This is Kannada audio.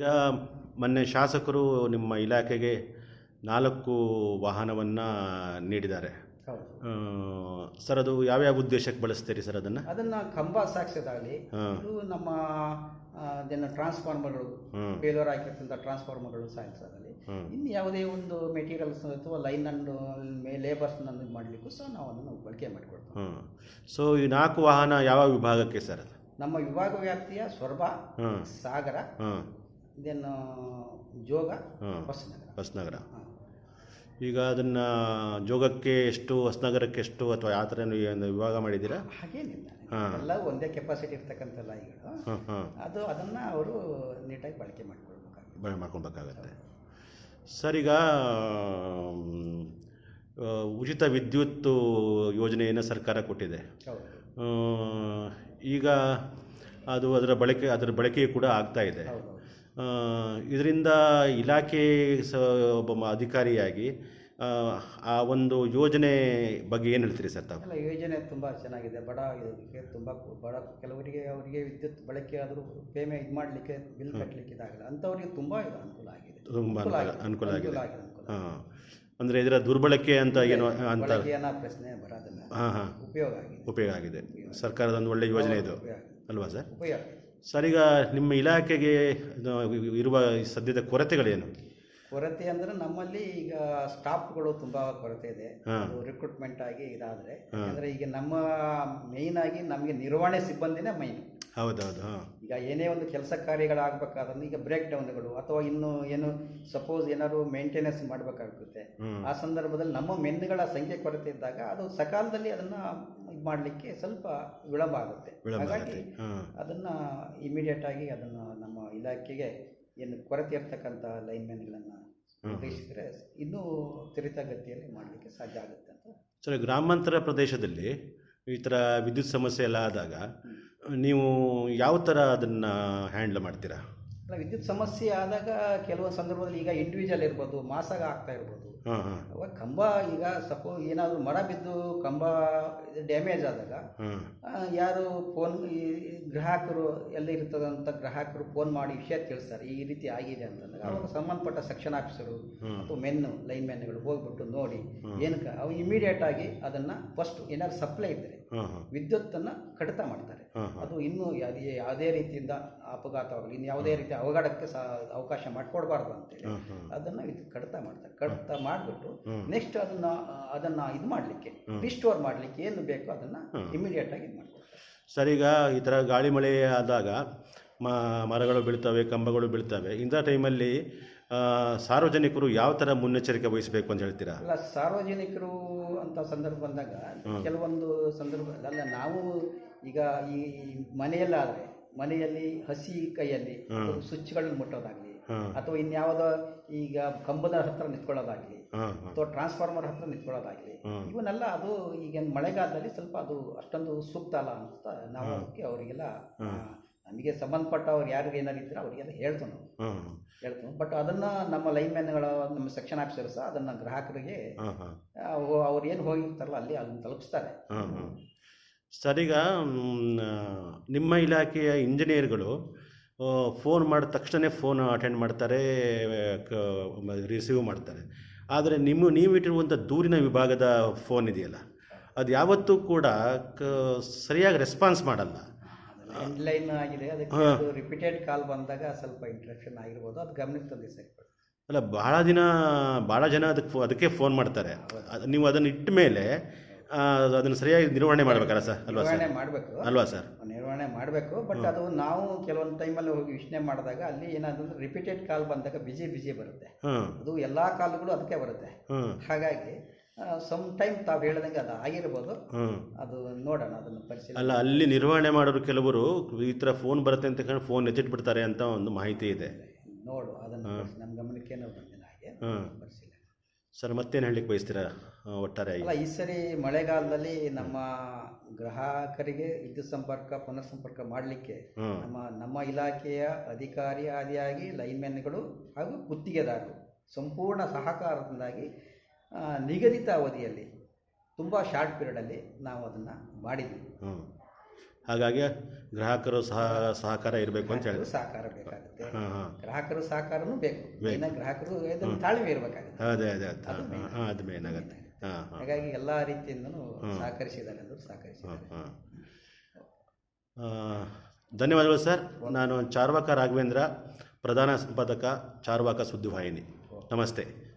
ಈಗ ಮೊನ್ನೆ ಶಾಸಕರು ನಿಮ್ಮ ಇಲಾಖೆಗೆ ನಾಲ್ಕು ವಾಹನವನ್ನು ನೀಡಿದ್ದಾರೆ. ಸರ್ ಅದು ಯಾವ್ಯಾವ ಉದ್ದೇಶಕ್ಕೆ ಬಳಸ್ತೀರಿ ಸರ್ ಅದನ್ನು? ಅದನ್ನು ಕಂಬ ಸಾಕ್ಸೋದಾಗಲಿ ಇದು ನಮ್ಮ ಅದನ್ನು ಟ್ರಾನ್ಸ್ಫಾರ್ಮರ್ಗಳು ಫೇಲೋರ್ ಆಗಿರ್ತಂಥ ಟ್ರಾನ್ಸ್ಫಾರ್ಮರ್ಗಳು ಸಾಗಿಸೋದಾಗಲಿ ಇನ್ನು ಯಾವುದೇ ಒಂದು ಮೆಟೀರಿಯಲ್ಸ್ ಅಥವಾ ಲೈನ್ ಅನ್ನು ಲೇಬರ್ಸ್ನನ್ನು ಮಾಡಲಿಕ್ಕೂ ಸಹ ನಾವು ಅದನ್ನು ಬಳಕೆ ಮಾಡಿಕೊಡ್ತೀವಿ ಹ್ಞೂ ಸೊ ಈ ನಾಲ್ಕು ವಾಹನ ಯಾವ ವಿಭಾಗಕ್ಕೆ ಸರ್ ಅದು? ನಮ್ಮ ವಿಭಾಗ ವ್ಯಾಪ್ತಿಯ ಸ್ವರ್ಭ ಸಾಗರ ದೆನ್ ಜೋಗ ಹಾಂ ಹೊಸನಗರ. ಹೊಸನಗರ. ಈಗ ಅದನ್ನು ಜೋಗಕ್ಕೆ ಎಷ್ಟು ಹೊಸನಗರಕ್ಕೆ ಎಷ್ಟು ಅಥವಾ ಯಾವ ಥರ ವಿಭಾಗ ಮಾಡಿದ್ದೀರಾ? ಹಾಗೇನಿಲ್ಲ. ಹಾಂ. ಎಲ್ಲ ಒಂದೇ ಕೆಪಾಸಿಟಿ ಇರ್ತಕ್ಕಂಥ ಹಾಂ ಅದು ಅದನ್ನು ಅವರು ನೀಟಾಗಿ ಬಳಕೆ ಮಾಡಿಕೊಳ್ಬೇಕಾಗುತ್ತೆ. ಬಳಕೆ ಮಾಡ್ಕೊಳ್ಬೇಕಾಗತ್ತೆ. ಸರ್ ಈಗ ಉಚಿತ ವಿದ್ಯುತ್ ಯೋಜನೆಯನ್ನು ಸರ್ಕಾರ ಕೊಟ್ಟಿದೆ. ಈಗ ಅದು ಅದರ ಬಳಕೆ ಅದರ ಬಳಕೆ ಕೂಡ ಆಗ್ತಾ ಇದೆ. ಇದರಿಂದ ಇಲಾಖೆ ಸ ಒಬ್ಬ ಅಧಿಕಾರಿಯಾಗಿ ಆ, ಒಂದು ಯೋಜನೆ ಬಗ್ಗೆ ಏನು ಹೇಳ್ತೀರಿ ಸರ್ ತಾವು? ಯೋಜನೆ ತುಂಬ ಚೆನ್ನಾಗಿದೆ ಬಡ ಇದಕ್ಕೆ ತುಂಬ ಬಡ ಕೆಲವರಿಗೆ ಅವರಿಗೆ ವಿದ್ಯುತ್ ಬಳಕೆ ಆದರೂ ಪೇಮೆ ಇದು ಮಾಡಲಿಕ್ಕೆ ಬಿಲ್ ಕಟ್ಟಲಿಕ್ಕೆ ಇದಾಗಲ್ಲ ಅಂಥವ್ರಿಗೆ ತುಂಬ ಅನುಕೂಲ ಆಗಿದೆ. ತುಂಬ ಅನುಕೂಲ ಆಗಿದೆ. ಹಾಂ ಅಂದರೆ ಇದರ ದುರ್ಬಳಕೆ ಅಂತ ಏನು ಅಂತ ಏನ ಪ್ರಶ್ನೆ ಬರೋದಿಲ್ಲ. ಹಾಂ ಹಾಂ. ಉಪಯೋಗ ಆಗಿದೆ. ಉಪಯೋಗ ಆಗಿದೆ. ಸರ್ಕಾರದ ಒಂದು ಒಳ್ಳೆಯ ಯೋಜನೆ ಇದು. ಅಲ್ವಾ ಸರ್? ಉಪಯೋಗ. ಸರ್ ಈಗ ನಿಮ್ಮ ಇಲಾಖೆಗೆ ಇರುವ ಸದ್ಯದ ಕೊರತೆಗಳೇನು? ಕೊರತೆ ಅಂದ್ರೆ ನಮ್ಮಲ್ಲಿ ಈಗ ಸ್ಟಾಫ್ಗಳು ತುಂಬ ಕೊರತೆ ಇದೆ. ರಿಕ್ರೂಟ್ಮೆಂಟ್ ಆಗಿ ಇದಾದರೆ. ಅಂದ್ರೆ ಈಗ ನಮ್ಮ ಮೇಯ್ನ್ ಆಗಿ ನಮಗೆ ನಿರ್ವಹಣೆ ಸಿಬ್ಬಂದಿನೇ ಮೈನ್ ಹೌದೌದು ಈಗ ಏನೇ ಒಂದು ಕೆಲಸ ಕಾರ್ಯಗಳಾಗಬೇಕಾದ್ರೆ ಈಗ ಬ್ರೇಕ್ ಡೌನ್ಗಳು ಅಥವಾ ಇನ್ನು ಏನು ಸಪೋಸ್ ಏನಾದ್ರು ಮೇಂಟೆನೆನ್ಸ್ ಮಾಡಬೇಕಾಗುತ್ತೆ ಆ ಸಂದರ್ಭದಲ್ಲಿ ನಮ್ಮ ಮೆನ್ಗಳ ಸಂಖ್ಯೆ ಕೊರತೆ ಇದ್ದಾಗ ಅದು ಸಕಾಲದಲ್ಲಿ ಅದನ್ನ ಇದು ಮಾಡಲಿಕ್ಕೆ ಸ್ವಲ್ಪ ವಿಳಂಬ ಆಗುತ್ತೆ. ಹಾಗಾಗಿ ಅದನ್ನ ಇಮಿಡಿಯೇಟ್ ಆಗಿ ಅದನ್ನ ನಮ್ಮ ಇಲಾಖೆಗೆ ಏನು ಕೊರತೆ ಇರ್ತಕ್ಕಂಥ ಲೈನ್ಮೆನ್ಗಳನ್ನು ಉದ್ದೇಶಿಸಿದ್ರೆ ಇನ್ನೂ ತ್ವರಿತಗತಿಯಲ್ಲಿ ಮಾಡಲಿಕ್ಕೆ ಸಾಧ್ಯ ಆಗುತ್ತೆ ಅಂತ. ಸರ್ ಗ್ರಾಮಾಂತರ ಪ್ರದೇಶದಲ್ಲಿ ಈ ಥರ ವಿದ್ಯುತ್ ಸಮಸ್ಯೆ ಎಲ್ಲ ಆದಾಗ ನೀವು ಯಾವ ಥರ ಅದನ್ನು ಹ್ಯಾಂಡಲ್ ಮಾಡ್ತೀರಾ? ಅಲ್ಲ ವಿದ್ಯುತ್ ಸಮಸ್ಯೆ ಆದಾಗ ಕೆಲವೊಂದು ಸಂದರ್ಭದಲ್ಲಿ ಈಗ ಇಂಡಿವಿಜುವಲ್ ಇರ್ಬೋದು ಮಾಸಾಗ ಆಗ್ತಾ ಇರ್ಬೋದು. ಹಾಂ ಹಾಂ. ಅವಾಗ ಕಂಬ ಈಗ ಸಪೋ ಏನಾದರೂ ಮರ ಬಿದ್ದು ಕಂಬ ಡ್ಯಾಮೇಜ್ ಆದಾಗ ಆ, ಯಾರು ಫೋನ್ ಈ ಗ್ರಾಹಕರು ಎಲ್ಲ ಇರ್ತದಂತ ಗ್ರಾಹಕರು ಫೋನ್ ಮಾಡಿ ವಿಷಯ ತಿಳಿಸ್ತಾರೆ ಈ ರೀತಿ ಆಗಿದೆ ಅಂತಂದಾಗ ಅವಾಗ ಸಂಬಂಧಪಟ್ಟ ಸೆಕ್ಷನ್ ಆಫೀಸರು ಅಥವಾ ಮೆನ್ನು ಲೈನ್ ಮೆನ್ಗಳು ಹೋಗ್ಬಿಟ್ಟು ನೋಡಿ ಏನಕ್ಕೆ ಅವು ಇಮಿಡಿಯೇಟ್ ಆಗಿ ಅದನ್ನ ಫಸ್ಟ್ ಏನಾದ್ರು ಸಪ್ಲೈ ಇದ್ದರೆ ವಿದ್ಯುತ್ತನ್ನು ಕಡಿತ ಮಾಡ್ತಾರೆ. ಅದು ಇನ್ನೂ ಯಾವುದೇ ಯಾವುದೇ ರೀತಿಯಿಂದ ಅಪಘಾತವಾಗಲಿ ಇನ್ನು ಯಾವುದೇ ರೀತಿ ಅವಘಡಕ್ಕೆ ಸಹ ಅವಕಾಶ ಮಾಡಿಕೊಡ್ಬಾರ್ದು ಅಂತೇಳಿ ಅದನ್ನು ವಿದ್ಯುತ್ ಇದು ಕಡಿತ ಮಾಡ್ತಾರೆ. ಕಡಿತ ಮಾಡಿಬಿಟ್ಟು ನೆಕ್ಸ್ಟ್ ಅದನ್ನು ಅದನ್ನು ಇದು ಮಾಡಲಿಕ್ಕೆ ರಿಸ್ಟೋರ್ ಮಾಡಲಿಕ್ಕೆ ಏನು ಬೇಕೋ ಅದನ್ನು ಇಮಿಡಿಯೇಟ್ ಆಗಿ ಇದು ಮಾಡ್ತಾರೆ ಸರ್ ಈಗ ಈ ಥರ ಗಾಳಿ ಮಳೆ ಆದಾಗ ಮ ಮರಗಳು ಬೀಳ್ತವೆ ಕಂಬಗಳು ಬೀಳ್ತವೆ ಇಂಥ ಟೈಮಲ್ಲಿ ಸಾರ್ವಜನಿಕರು ಯಾವ ಥರ ಮುನ್ನೆಚ್ಚರಿಕೆ ವಹಿಸಬೇಕು ಅಂತ ಹೇಳ್ತೀರಾ? ಅಲ್ಲ ಸಾರ್ವಜನಿಕರು ಅಂತ ಸಂದರ್ಭ ಬಂದಾಗ ಕೆಲವೊಂದು ಸಂದರ್ಭ ಅಲ್ಲ ನಾವು ಈಗ ಈ ಮನೆಯಲ್ಲಾದರೆ ಮನೆಯಲ್ಲಿ ಹಸಿ ಕೈಯಲ್ಲಿ ಸ್ವಿಚ್ಗಳನ್ನು ಮುಟ್ಟೋದಾಗ್ಲಿ ಅಥವಾ ಇನ್ಯಾವುದ ಈಗ ಕಂಬದ ಹತ್ರ ನಿಂತ್ಕೊಳ್ಳೋದಾಗ್ಲಿ ಅಥವಾ ಟ್ರಾನ್ಸ್ಫಾರ್ಮರ್ ಹತ್ರ ನಿಂತ್ಕೊಳ್ಳೋದಾಗ್ಲಿ. ಇವನ್ನೆಲ್ಲ ಅದು ಈಗ ಮಳೆಗಾಲದಲ್ಲಿ ಸ್ವಲ್ಪ ಅದು ಅಷ್ಟೊಂದು ಸೂಕ್ತ ಅಲ್ಲ ಅಂತ ನಾವು ಅದಕ್ಕೆ ಅವರಿಗೆಲ್ಲ ನಮಗೆ ಸಂಬಂಧಪಟ್ಟವ್ರು ಯಾರು ಏನಾರು ಇದ್ರೆ ಅವರಿಗೆಲ್ಲ ಹೇಳ್ತೀವಿ ನಾವು ಹಾಂ ಹೇಳ್ತೀವಿ ಬಟ್ ಅದನ್ನ ನಮ್ಮ ಲೈನ್ ಮ್ಯಾನ್ಗಳ ನಮ್ಮ ಸೆಕ್ಷನ್ ಆಫೀಸರ್ ಸಹ ಅದನ್ನ ಗ್ರಾಹಕರಿಗೆ ಹಾಂ ಹಾಂ. ಅವ್ರು ಏನು ಹೋಗಿರ್ತಾರಲ್ಲ ಅಲ್ಲಿ ಅದನ್ನ ತಲುಪಿಸ್ತಾರೆ. ಹಾಂ ಹಾಂ ಸರ್ ಈಗ ನಿಮ್ಮ ಇಲಾಖೆಯ ಇಂಜಿನಿಯರ್ಗಳು ಫೋನ್ ಮಾಡಿದ ತಕ್ಷಣ ಫೋನ್ ಅಟೆಂಡ್ ಮಾಡ್ತಾರೆ ರಿಸೀವ್ ಮಾಡ್ತಾರೆ. ಆದರೆ ನಿಮ್ಮ ನೀವಿಟ್ಟಿರುವಂಥ ದೂರಿನ ವಿಭಾಗದ ಫೋನ್ ಇದೆಯಲ್ಲ ಅದು ಯಾವತ್ತೂ ಕೂಡ ಕ ಸರಿಯಾಗಿ ರೆಸ್ಪಾನ್ಸ್ ಮಾಡಲ್ಲ. ಲೈನ್ ಆಗಿದೆ. ಅದಕ್ಕೆ ರಿಪೀಟೆಡ್ ಕಾಲ್ ಬಂದಾಗ ಸ್ವಲ್ಪ ಇಂಟ್ರಕ್ಷನ್ ಆಗಿರ್ಬೋದು. ಅದು ಗಮನಕ್ಕೆ ತಂದೆ ಸರಿ ಅಲ್ಲ ಭಾಳ ದಿನ ಭಾಳ ಜನ ಅದಕ್ಕೆ ಅದಕ್ಕೆ ಫೋನ್ ಮಾಡ್ತಾರೆ. ನೀವು ಅದನ್ನು ಇಟ್ಟ ಮೇಲೆ ಅದನ್ನು ಸರಿಯಾಗಿ ನಿರ್ವಹಣೆ ಮಾಡಬೇಕಲ್ಲ ಸರ್? ಅಲ್ವಾ ಸರ್? ನಿರ್ವಹಣೆ ಮಾಡಬೇಕು. ಅಲ್ವಾ ಸರ್? ನಿರ್ವಹಣೆ ಮಾಡಬೇಕು. ಬಟ್ ಅದು ನಾವು ಕೆಲವೊಂದು ಟೈಮಲ್ಲಿ ಹೋಗಿ ವಿಶ್ನೆ ಮಾಡಿದಾಗ ಅಲ್ಲಿ ಏನಾದ್ರು ರಿಪೀಟೆಡ್ ಕಾಲ್ ಬಂದಾಗ ಬಿಜಿ ಬಿಜಿ ಬರುತ್ತೆ. ಅದು ಎಲ್ಲ ಕಾಲ್ಗಳು ಅದಕ್ಕೆ ಬರುತ್ತೆ. ಹಾಗಾಗಿ ಸಮ್ ಟೈಮ್ ತಾವು ಹೇಳ್ದಂಗೆ ಅದು ಆಗಿರ್ಬೋದು. ಅದು ನೋಡೋಣ ಅದನ್ನು ಪರಿಶೀಲನೆ ಅಲ್ಲ ಅಲ್ಲಿ ನಿರ್ವಹಣೆ ಮಾಡೋರು ಕೆಲವರು ಈ ಥರ ಫೋನ್ ಬರುತ್ತೆ ಅಂತ ಹೇಳಿ ಫೋನ್ ಎತ್ತಿಟ್ಬಿಡ್ತಾರೆ ಅಂತ ಒಂದು ಮಾಹಿತಿ ಇದೆ. ನೋಡು ಅದನ್ನು ನಮ್ಮ ಗಮನಕ್ಕೆ ಏನೋ ಬಂದಿಲ್ಲ ಹಾಗೆ. ಪರಿಶೀಲನೆ ಸರ್ ಮತ್ತೇನು ಹೇಳಲಿಕ್ಕೆ ಬಯಸ್ತೀರಾ ಒಟ್ಟಾರೆ ಅಲ್ಲ ಈ ಸರಿ ಮಳೆಗಾಲದಲ್ಲಿ ನಮ್ಮ ಗ್ರಾಹಕರಿಗೆ ವಿದ್ಯುತ್ ಸಂಪರ್ಕ ಪುನಃ ಸಂಪರ್ಕ ಮಾಡಲಿಕ್ಕೆ ನಮ್ಮ ನಮ್ಮ ಇಲಾಖೆಯ ಅಧಿಕಾರಿ ಆದಿಯಾಗಿ ಲೈನ್ಮೆನ್ಗಳು ಹಾಗೂ ಗುತ್ತಿಗೆದಾರರು ಸಂಪೂರ್ಣ ಸಹಕಾರದಿಂದಾಗಿ ನಿಗದಿತ ಅವಧಿಯಲ್ಲಿ ತುಂಬ ಶಾರ್ಟ್ ಪೀರಿಯಡಲ್ಲಿ ನಾವು ಅದನ್ನು ಮಾಡಿದ್ವಿ ಹಾಂ ಹಾಗಾಗಿ ಗ್ರಾಹಕರು ಸಹ ಸಹಕಾರ ಇರಬೇಕು ಅಂತ ಹೇಳಿದ್ರು. ಸಹಕಾರ ಬೇಕಾಗುತ್ತೆ. ಗ್ರಾಹಕರು ಸಹಕಾರನೂ ಬೇಕು. ಗ್ರಾಹಕರು ತಾಳ್ಮೆ ಇರಬೇಕಾಗುತ್ತೆ. ಅದೇ ಅದೇ ಅದೇ. ಹಾಂ ಅದು ಮೇನ್ ಆಗುತ್ತೆ. ಹಾಗಾಗಿ ಎಲ್ಲ ರೀತಿಯಿಂದನೂ ಸಹಕರಿಸಿದ್ದಾರೆ ಅಂದರು ಸಹಕರಿಸಿದ್ದಾರೆ. ಹಾಂ ಧನ್ಯವಾದಗಳು ಸರ್. ನಾನು ಚಾರ್ವಾಕ ರಾಘವೇಂದ್ರ ಪ್ರಧಾನ ಸಂಪಾದಕ ಚಾರ್ವಾಕ ಸುದ್ದಿವಾಹಿನಿ. ನಮಸ್ತೆ.